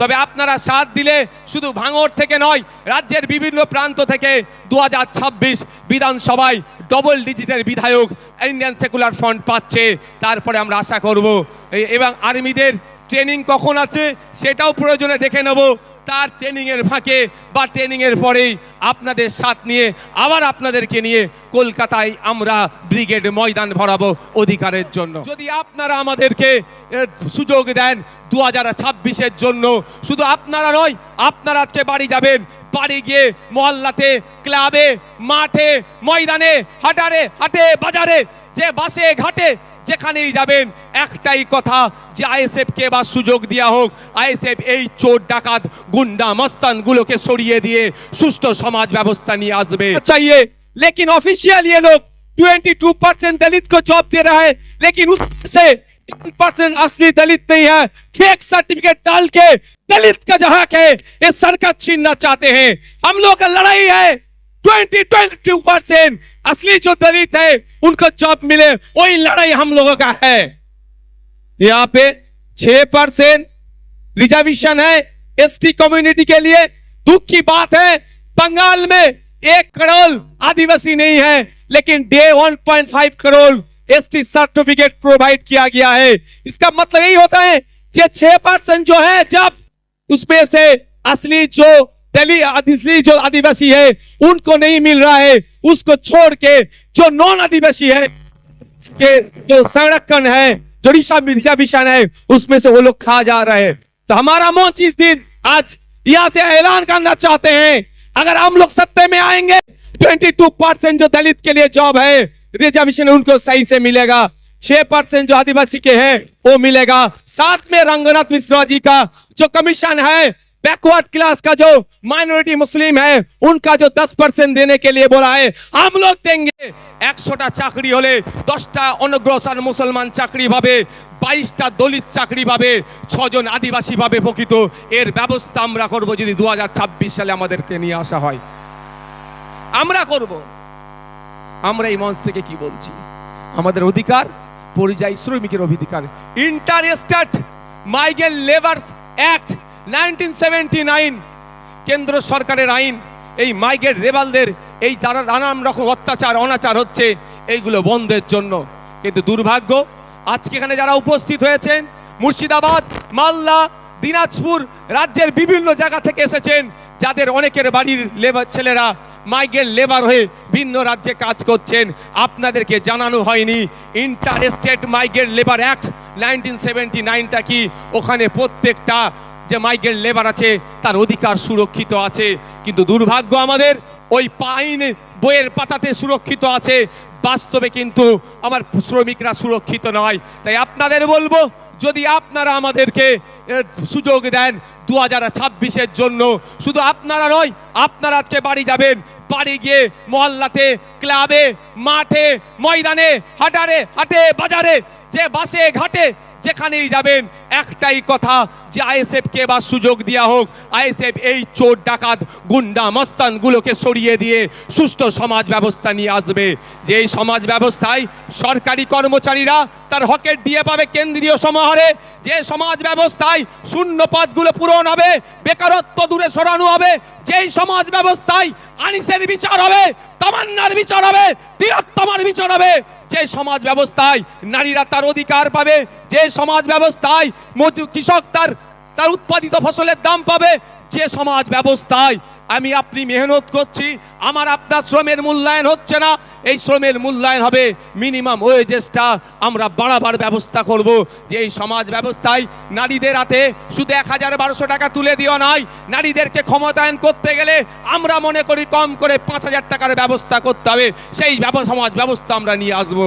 তবে আপনারা সাথ দিলে শুধু ভাঙর থেকে নয়, রাজ্যের বিভিন্ন প্রান্ত থেকে দু হাজার ছাব্বিশ বিধানসভায় ডবল ডিজিটের বিধায়ক ইন্ডিয়ান সেকুলার ফ্রন্ট পাচ্ছে। তারপরে আমরা আশা করব এবং আর্মিদের ট্রেনিং কখন আছে সেটাও প্রয়োজনে দেখে নেব। তার ট্রেনিংয়ের ফাঁকে বা ট্রেনিংয়ের পরেই আপনাদের সাথ নিয়ে আবার আপনাদেরকে নিয়ে কলকাতায় আমরা ব্রিগেড ময়দান ভরাবো অধিকারের জন্য। যদি আপনারা আমাদেরকে সুযোগ দেন দু হাজার ছাব্বিশের জন্য, শুধু আপনারা নয়, আপনারা আজকে বাড়ি যাবেন, বাড়ি গিয়ে মহল্লাতে, ক্লাবে, মাঠে, ময়দানে, হাটারে, হাটে, বাজারে, যে বাসে, ঘাটে যেখানেই যাবেন একটাই কথা যে আইএসএফ কে বা সুযোগ দেওয়া হোক আইএসএফ এই চোর ডাকাত গুন্ডা মস্তান গুলোকে সরিয়ে দিয়ে সুষ্ঠু সমাজ ব্যবস্থা নিয়ে আসবে चाहिए लेकिन ऑफिशियल ये लोग 22 परसेंट दलित को जॉब दे रहा है लेकिन उससे परसेंट असली दलित नहीं है फेक सर्टिफिकेट डाल के दलित का जहाँ है ये सरकार छीनना चाहते हैं हम लोग का लड़ाई है ट्वेंटी ट्वेंटी परसेंट असली जो दलित है, उनको जॉब मिले, वही लड़ाई हम लोगों का है। यहाँ पे छह परसेंट रिजर्वेशन है एसटी कम्युनिटी के लिए। दुख की बात है, बंगाल में एक करोड़ आदिवासी नहीं है, लेकिन डे 1.5 करोड़ एसटी सर्टिफिकेट प्रोवाइड किया गया है। इसका मतलब यही होता है छह परसेंट जो है, जब उसमें से असली जो दिल्ली जो आदिवासी है, उनको नहीं मिल रहा है। उसको छोड़ के जो नॉन आदिवासी है के जो संरक्षण है, जो रिजर्वेशन है, उसमें से वो लोग खा जा रहे हैं। तो हमारा मोच इस दिन आज यहाँ से ऐलान करना चाहते हैं। अगर हम लोग सत्ते में आएँगे 22 परसेंट जो दलित के लिए जॉब है रिजर्वेशन उनको सही से मिलेगा। छह परसेंट जो आदिवासी के हैं, वो मिलेगा। साथ में रंगनाथ मिश्रा जी का जो कमीशन है बैकवर्ड क्लास का जो माइनॉरिटी मुस्लिम है उनका जो 10 परसेंट देने के लिए बोला है हम लोग देंगे একশোটা চাকরি হলে দশটা অনগ্রসর মুসলমান চাকরি পাবে বাইশটা দলিত চাকরি পাবে ছজন আদিবাসী পাবে প্রকৃত এর ব্যবস্থা আমরা করব যদি দু সালে আমাদেরকে নিয়ে আসা হয় আমরা করব আমরা এই মঞ্চ থেকে কি বলছি আমাদের অধিকার পরিযায়ী শ্রমিকের অধিকার inter state migrant labours act nineteen কেন্দ্র সরকারের আইন, এই মাইগ্রেন্ট রেবালদের এই যারা নানান রকম অত্যাচার, অনাচার হচ্ছে, এইগুলো বন্ধের জন্য। কিন্তু দুর্ভাগ্য, আজকে এখানে যারা উপস্থিত হয়েছেন, মুর্শিদাবাদ, মালদা, দিনাজপুর রাজ্যের বিভিন্ন জায়গা থেকে এসেছেন, যাদের অনেকের বাড়ির লেবার ছেলেরা মাইগ্রেন্ট লেবার হয়ে ভিন্ন রাজ্যে কাজ করছেন, আপনাদেরকে জানানো হয়নি inter state labour act nineteen seventy নাইনটা কি? ওখানে প্রত্যেকটা যে মাইগ্রেন্ট লেবার আছে, তার অধিকার সুরক্ষিত আছে। কিন্তু দুর্ভাগ্য আমাদের, ওই পাইন বইয়ের পাতাতে সুরক্ষিত আছে। বাস্তবে কিন্তু আমার শ্রমিকরা সুরক্ষিত নয়। তাই আপনাদের বলব, যদি আপনারা আমাদেরকে সুযোগ দেন দু হাজার ছাব্বিশের জন্য। শুধু আপনারা নয়, আপনারা আজকে বাড়ি যাবেন। বাড়ি গিয়ে মহল্লাতে, ক্লাবে, মাঠে, ময়দানে, হাটারে, হাটে, বাজারে, যে বাসে, ঘাটে যেখানেই যাবেন, একটাই কথা, যে আইএসএফ কে বা সুযোগ দেওয়া হোক। আইএসএফ এই চোর ডাকাত, গুন্ডা মস্তান গুলোকে সরিয়ে দিয়ে সুষ্ঠু সমাজ ব্যবস্থা নিয়ে আসবে। যে এই সমাজ ব্যবস্থায় সরকারি কর্মচারীরা তার হকের দিয়ে পাবে কেন্দ্রীয় সমাহারে, যে সমাজ ব্যবস্থায় শূন্য পদগুলো পূরণ হবে, বেকারত্ব দূরে সরানো হবে, যেই সমাজ ব্যবস্থায় আনিসের বিচার হবে, তামান্নার বিচার হবে তিরোত্তমার বিচার হবে যে সমাজ ব্যবস্থায় নারীরা তার অধিকার পাবে, যে সমাজ ব্যবস্থায় কৃষক তার তার উৎপাদিত ফসলের দাম পাবে, যে সমাজ ব্যবস্থায় আমি আপনি মেহনত করছি, আমার আপনার শ্রমের মূল্যায়ন হচ্ছে না। এই শ্রমের মূল্যায়ন হবে মিনিমাম ওয়েজেসটা আমরা বাড়াবার ব্যবস্থা করব। যে এই সমাজ ব্যবস্থায় নারীদের হাতে শুধু এক হাজার বারোশো টাকা তুলে দেওয়া নয়, নারীদেরকে ক্ষমতায়ন করতে গেলে আমরা মনে করি কম করে পাঁচ হাজার টাকার ব্যবস্থা করতে হবে। সেই সমাজ ব্যবস্থা আমরা নিয়ে আসব।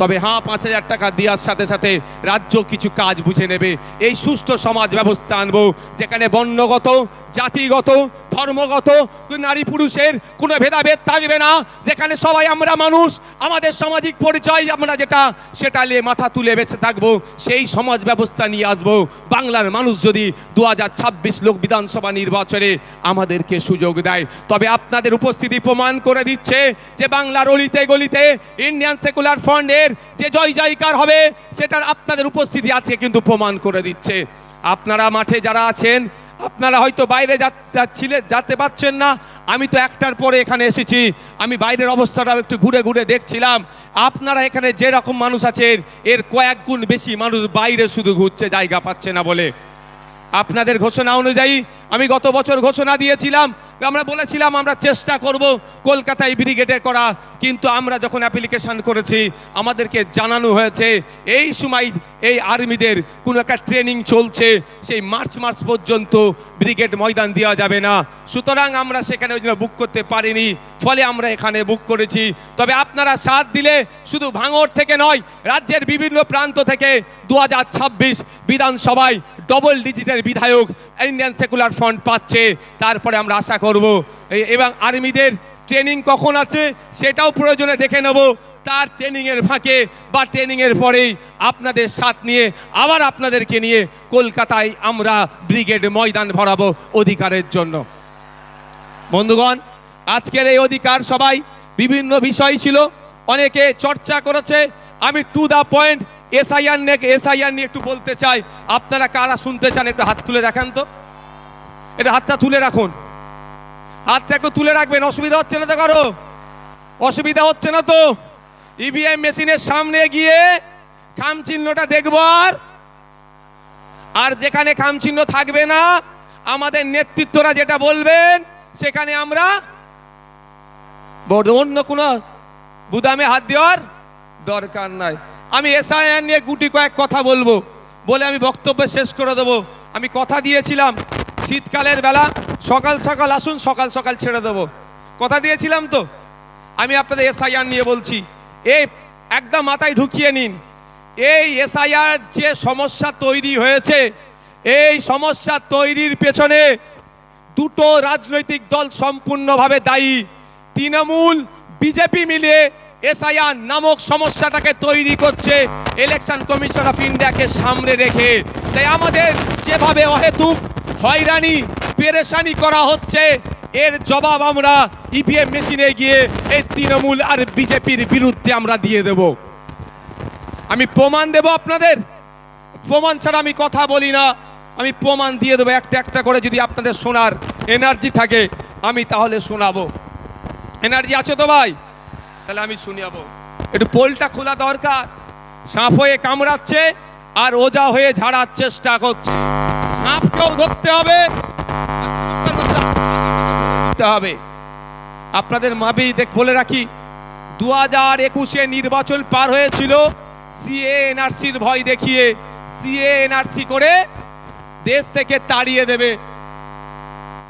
তবে হ্যাঁ পাঁচ হাজার টাকা দেওয়ার সাথে সাথে রাজ্য কিছু কাজ বুঝে নেবে। এই সুষ্ঠু সমাজ ব্যবস্থা আনব, যেখানে বর্ণগত, জাতিগত ধর্মগত নারী পুরুষের কোনো ভেদাভেদ থাকবে না। যেখানে সবাই আমরা মানুষ, আমাদের সামাজিক পরিচয় আমরা যেটা, সেটা নিয়ে মাথা তুলে বেঁচে থাকব, সেই সমাজ ব্যবস্থা নিয়ে আসব। বাংলার মানুষ যদি দু হাজার ছাব্বিশ লোক বিধানসভা নির্বাচনে আমাদেরকে সুযোগ দেয়, তবে আপনাদের উপস্থিতি প্রমাণ করে দিচ্ছে যে বাংলার অলিতে গলিতে ইন্ডিয়ান সেকুলার ফ্রন্টের যে জয় জয়কার হবে, সেটার আপনাদের উপস্থিতি আছে কিন্তু প্রমাণ করে দিচ্ছে। আপনারা মাঠে যারা আছেন আপনারা হয়তো বাইরে যা- যাচ্ছিলে যেতে পারছেন না। আমি তো একটার পরে এখানে এসেছি। আমি বাইরের অবস্থাটাও একটু ঘুরে ঘুরে দেখছিলাম। আপনারা এখানে যে রকম মানুষ আছেন, এর কয়েক গুণ বেশি মানুষ বাইরে শুধু ঘুরছে, জায়গা পাচ্ছে না বলে। আপনাদের ঘোষণা অনুযায়ী আমি গত বছর ঘোষণা দিয়েছিলাম, আমরা বলেছিলাম আমরা চেষ্টা করব কলকাতায় ব্রিগেডে করা, কিন্তু আমরা যখন অ্যাপ্লিকেশন করেছি, আমাদেরকে জানানো হয়েছে, এই সময় এই আর্মিদের কোনো একটা ট্রেনিং চলছে, সেই মার্চ মাস পর্যন্ত ব্রিগেড ময়দান দেওয়া যাবে না। সুতরাং আমরা সেখানে ওই জন্য বুক করতে পারিনি, ফলে আমরা এখানে বুক করেছি। তবে আপনারা সাথ দিলে শুধু ভাঙড় থেকে নয়, রাজ্যের বিভিন্ন প্রান্ত থেকে দু হাজার ছাব্বিশ বিধানসভায় ডবল ডিজিটের বিধায়ক ইন্ডিয়ান সেকুলার ফ্রন্ট পাচ্ছে, তারপরে আমরা আশা করব। এবং আর্মিদের ট্রেনিং কখন আছে সেটাও প্রয়োজনে দেখে নেব। তার ট্রেনিংয়ের ফাঁকে বা ট্রেনিংয়ের পরেই আপনাদের সাথ নিয়ে আবার আপনাদেরকে নিয়ে কলকাতায় আমরা ব্রিগেড ময়দান ভরাবো অধিকারের জন্য। বন্ধুগণ, আজকের এই অধিকার সবাই বিভিন্ন বিষয় ছিল, অনেকে চর্চা করেছে। আমি টু দা পয়েন্ট এসআইআর নিয়ে এসআইআর নিয়ে একটু বলতে চাই। আপনারা কারা শুনতে চান একটু হাত তুলে দেখান তো। এটা হাতটা তুলে রাখুন। হাতটা একটু তুলে রাখবেন, অসুবিধা হচ্ছে না তো কারও? অসুবিধা হচ্ছে না তো? ইভিএম মেশিনের সামনে গিয়ে খাম চিহ্নটা দেখব আর। যেখানে খাম চিহ্ন থাকবে না, আমাদের নেতৃত্বরা যেটা বলবেন, সেখানে আমরা অন্য কোনো বুদামে হাত দেওয়ার দরকার নাই। আমি এসআইআর নিয়ে গুটি কয়েক কথা বলব, বলে আমি বক্তব্য শেষ করে দেবো। আমি কথা দিয়েছিলাম শীতকালের বেলা সকাল সকাল আসুন, সকাল সকাল ছেড়ে দেবো। কথা দিয়েছিলাম তো? আমি আপনাদের এসআইআর নিয়ে বলছি। এই একদম মাথায় ঢুকিয়ে নিন। এই এসআইআর যে সমস্যা তৈরি হয়েছে, এই সমস্যা তৈরির পেছনে দুটো রাজনৈতিক দল সম্পূর্ণভাবে দায়ী। তৃণমূল, বিজেপি মিলে এসআইআর নামক সমস্যাটাকে তৈরি করছে ইলেকশন কমিশন অফ ইন্ডিয়াকে সামনে রেখে। তাই আমাদের যেভাবে অহেতুক হয়রানি, পেরেশানি করা হচ্ছে। এর জবাব আমরা ইভিএম মেশিনে গিয়ে এই তৃণমূল আর বিজেপির বিরুদ্ধে আমরা দিয়ে দেব। আমি প্রমাণ দেব আপনাদের? প্রমাণ ছাড়া আমি কথা বলি না। আমি প্রমাণ দিয়ে দেবো একটা একটা করে যদি আপনাদের শোনার এনার্জি থাকে, আমি তাহলে শোনাবো। এনার্জি আছে তো ভাই? তাহলে আমি শুনিয়াবো একটু পোলটা খোলা দরকার। সাপ হয়ে কামড়াচ্ছে। আর ওজা হয়ে ঝাড়ার চেষ্টা করছে। সাপকেও ধরতে হবে হবে। আপনাদের মাবি দেখ বলে রাখি দু হাজার একুশে নির্বাচন পার হয়েছিল। সিএনআরসির ভয় দেখিয়ে সিএনআরসি করে দেশ থেকে তাড়িয়ে দেবে।